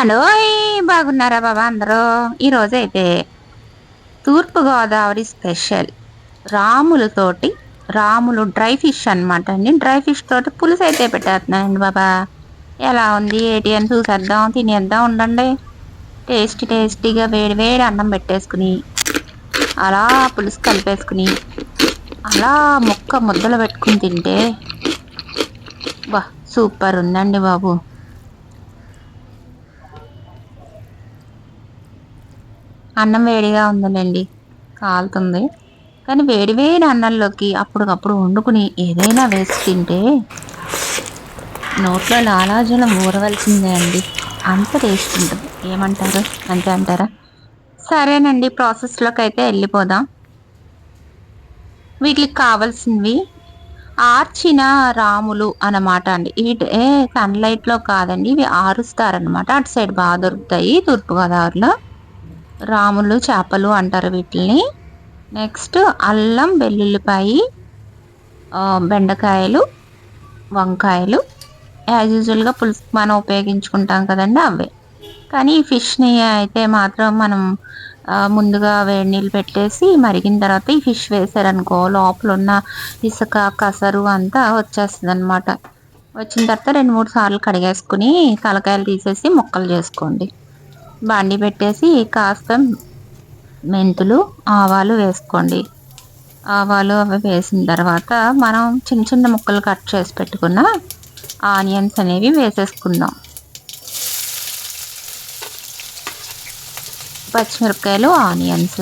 Hello బాగున్నారా బాబా అందరూ? ఈరోజు అయితే తూర్పుగోదావరి స్పెషల్ రాములతోటి రాములు డ్రై ఫిష్ అనమాట అండి. డ్రై ఫిష్ తోటి పులుసు అయితే పెట్టేస్తున్నానండి బాబా. ఎలా ఉంది ఏంటి అని చూసేద్దాం తినేద్దాం ఉండండి. టేస్టీ టేస్టీగా వేడి వేడి అన్నం పెట్టేసుకుని అలా పులుసు కలిపేసుకుని అలా ముక్క ముద్దలు పెట్టుకుని తింటే బా సూపర్ ఉందండి బాబు. అన్నం వేడిగా ఉందండి కాలుతుంది. కానీ వేడి వేడి అన్నంలోకి అప్పటికప్పుడు వండుకుని ఏదైనా వేసి తింటే నోట్లో లాలాజలం ఊరవలసిందే అండి. అంత టేస్ట్ ఉంటుంది. ఏమంటారు? అంతే అంటారా? సరేనండి. ప్రాసెస్లోకి అయితే వెళ్ళిపోదాం. వీటికి కావాల్సినవి ఆర్చిన రాములు అన్నమాట అండి. ఏ సన్లైట్లో కాదండి. ఇవి ఆరుస్తారనమాట అటు సైడ్ బాగా దొరుకుతాయి. తూర్పుగోదావరిలో. రాములు చేపలు అంటారు వీటిని నెక్స్ట్ అల్లం వెల్లుల్లిపాయి బెండకాయలు వంకాయలు. యాజ్ యూజువల్గా పులుసు మనం ఉపయోగించుకుంటాం కదండి అవే. కానీ ఈ ఫిష్ని అయితే మాత్రం మనం ముందుగా వేడి నీళ్ళు పెట్టేసి మరిగిన తర్వాత ఈ ఫిష్ వేసారనుకో లోపల ఉన్న ఇసుక కసరు అంతా వచ్చేస్తుంది అనమాట వచ్చిన తర్వాత రెండు మూడు సార్లు కడిగేసుకుని తలకాయలు తీసేసి ముక్కలు చేసుకోండి. బండి పెట్టేసి కాస్త మెంతులు ఆవాలు వేసుకోండి. ఆవాలు అవి వేసిన తర్వాత మనం చిన్న చిన్న ముక్కలు కట్ చేసి పెట్టుకున్న ఆనియన్స్ అనేవి వేసేసుకుందాం. పచ్చిమిరపకాయలు ఆనియన్స్.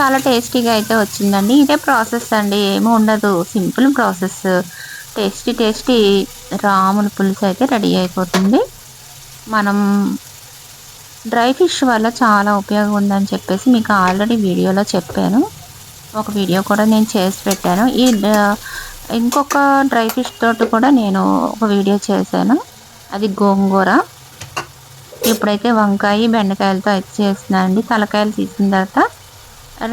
చాలా టేస్టీగా అయితే వచ్చిందండి. ఇదే ప్రాసెస్ అండి. ఏమి ఉండదు. Simple process. టేస్టీ టేస్టీ రాముల పులుసు అయితే రెడీ అయిపోతుంది. మనం డ్రై ఫిష్ వల్ల చాలా ఉపయోగం ఉందని చెప్పేసి మీకు ఆల్రెడీ వీడియోలో చెప్పాను. ఒక వీడియో కూడా నేను చేసి పెట్టాను. ఈ ఇంకొక డ్రై ఫిష్ తోటి కూడా నేను ఒక వీడియో చేశాను. అది గోంగూర. ఇప్పుడైతే వంకాయ బెండకాయలతో అయితే చేస్తున్నానండి తలకాయలు తీసిన తర్వాత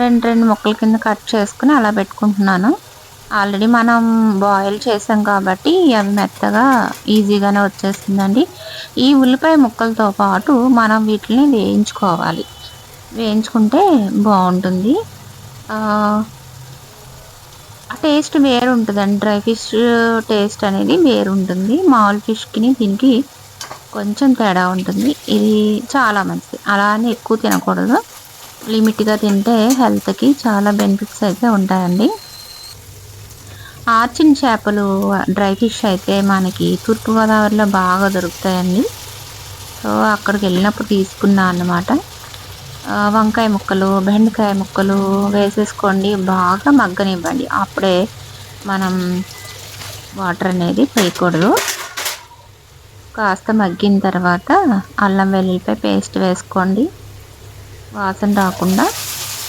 రెండు రెండు ముక్కల కింద కట్ చేసుకుని అలా పెట్టుకుంటున్నాను. ఆల్రెడీ మనం బాయిల్ చేసాం కాబట్టి అవి మెత్తగా ఈజీగానే వచ్చేస్తుందండి. ఈ ఉల్లిపాయ ముక్కలతో పాటు మనం వీటిని వేయించుకోవాలి. వేయించుకుంటే బాగుంటుంది. టేస్ట్ వేరు ఉంటుందండి డ్రై ఫిష్ టేస్ట్ అనేది వేరు ఉంటుంది మామూలు ఫిష్కి దీనికి కొంచెం తేడా ఉంటుంది. ఇది చాలా మంచిది. అలానే ఎక్కువ తినకూడదు. లిమిట్గా తింటే హెల్త్కి చాలా బెనిఫిట్స్ అయితే ఉంటాయండి. ఆర్చిన్ చేపలు డ్రై ఫిష్ అయితే మనకి తూర్పుగోదావరిలో బాగా దొరుకుతాయండి. సో అక్కడికి వెళ్ళినప్పుడు తీసుకున్నాను అన్నమాట. వంకాయ ముక్కలు బెండకాయ ముక్కలు వేసేసుకోండి. బాగా మగ్గనివ్వండి. అప్పుడే మనం వాటర్ అనేది వేయకూడదు కాస్త మగ్గిన తర్వాత అల్లం వెల్లుల్లిపాయ పేస్ట్ వేసుకోండి. వాసన రాకుండా.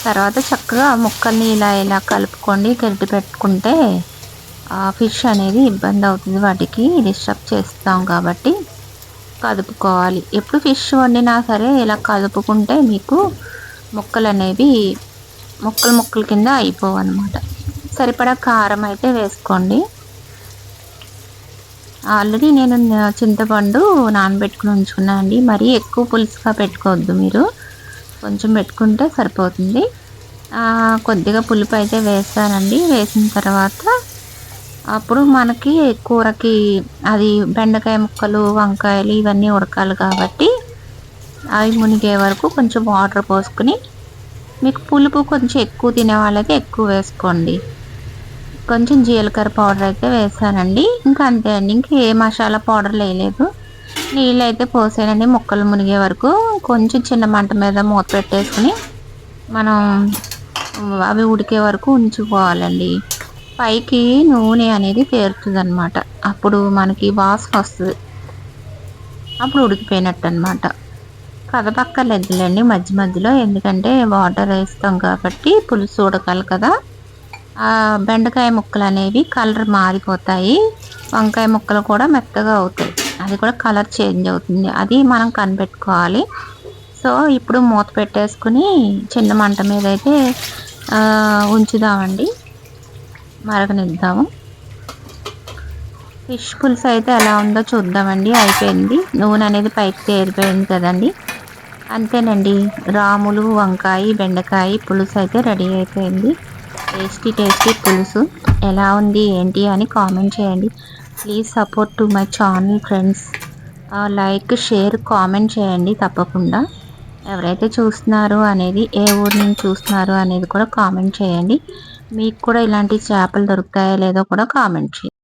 తర్వాత చక్కగా ముక్కల్ని ఇలా ఇలా కలుపుకోండి. గరిటె పెట్టుకుంటే ఫిష్ అనేది ఇబ్బంది అవుతుంది. వాటికి డిస్టర్బ్ చేస్తాం కాబట్టి కదుపుకోవాలి. ఎప్పుడు ఫిష్ వండినా సరే ఇలా కదుపుకుంటే మీకు ముక్కలు అనేవి ముక్కలు ముక్కల కింద అయిపోవు అనమాట సరిపడా కారం అయితే వేసుకోండి. ఆల్రెడీ నేను చింతపండు నానబెట్టుకుని ఉంచుకున్నాను అండి. మరీ ఎక్కువ పులుసుగా పెట్టుకోవద్దు మీరు. కొంచెం పెట్టుకుంటే సరిపోతుంది. కొద్దిగా పులుపు అయితే వేస్తానండి వేసిన తర్వాత అప్పుడు మనకి కూరకి అది బెండకాయ ముక్కలు వంకాయలు ఇవన్నీ ఉడకాలి కాబట్టి అవి మునిగే వరకు కొంచెం వాటర్ పోసుకుని మీకు పులుపు కొంచెం ఎక్కువ తినే వాళ్ళైతే ఎక్కువ వేసుకోండి. కొంచెం జీలకర్ర పౌడర్ అయితే వేసానండి. ఇంకా అంతే అండి. ఇంక ఏ మసాలా పౌడర్ వేయలేదు. నీళ్ళు అయితే పోసానండి. ముక్కలు మునిగే వరకు కొంచెం చిన్న మంట మీద మూత పెట్టేసుకుని మనం అవి ఉడికే వరకు ఉంచుకోవాలండి. పైకి నూనె అనేది పేరుతుంది అనమాట అప్పుడు మనకి వాసన వస్తుంది. అప్పుడు ఉడికిపోయినట్టు అనమాట కదపక్కర్లేదులేండి మధ్య మధ్యలో. ఎందుకంటే వాటర్ వేస్తాం కాబట్టి పులుసు ఉడకాలి కదా. బెండకాయ ముక్కలు అనేవి కలర్ మారిపోతాయి. వంకాయ ముక్కలు కూడా మెత్తగా అవుతాయి. అది కూడా కలర్ చేంజ్ అవుతుంది. అది మనం కనిపెట్టుకోవాలి. సో ఇప్పుడు మూత పెట్టేసుకుని చిన్న మంట మీద అయితే ఉంచుదామండి. మరగనిద్దాము. ఫిష్ పులుసు అయితే ఎలా ఉందో చూద్దామండి. అయిపోయింది. నూనె అనేది పైకి తేలిపోయింది కదండి. అంతేనండి. రాములు వంకాయ బెండకాయ పులుసు అయితే రెడీ అయిపోయింది. టేస్టీ టేస్టీ పులుసు. ఎలా ఉంది ఏంటి అని కామెంట్ చేయండి. Please support to my channel friends. Like share comment చేయండి తప్పకుండా. ఎవరైతే చూస్తున్నారు అనేది ఏ ఊరు నుంచి చూస్తున్నారు అనేది కూడా కామెంట్ చేయండి. మీకు కూడా ఇలాంటి చేపలు దొరుకుతాయో లేదో కూడా కామెంట్ చేయండి.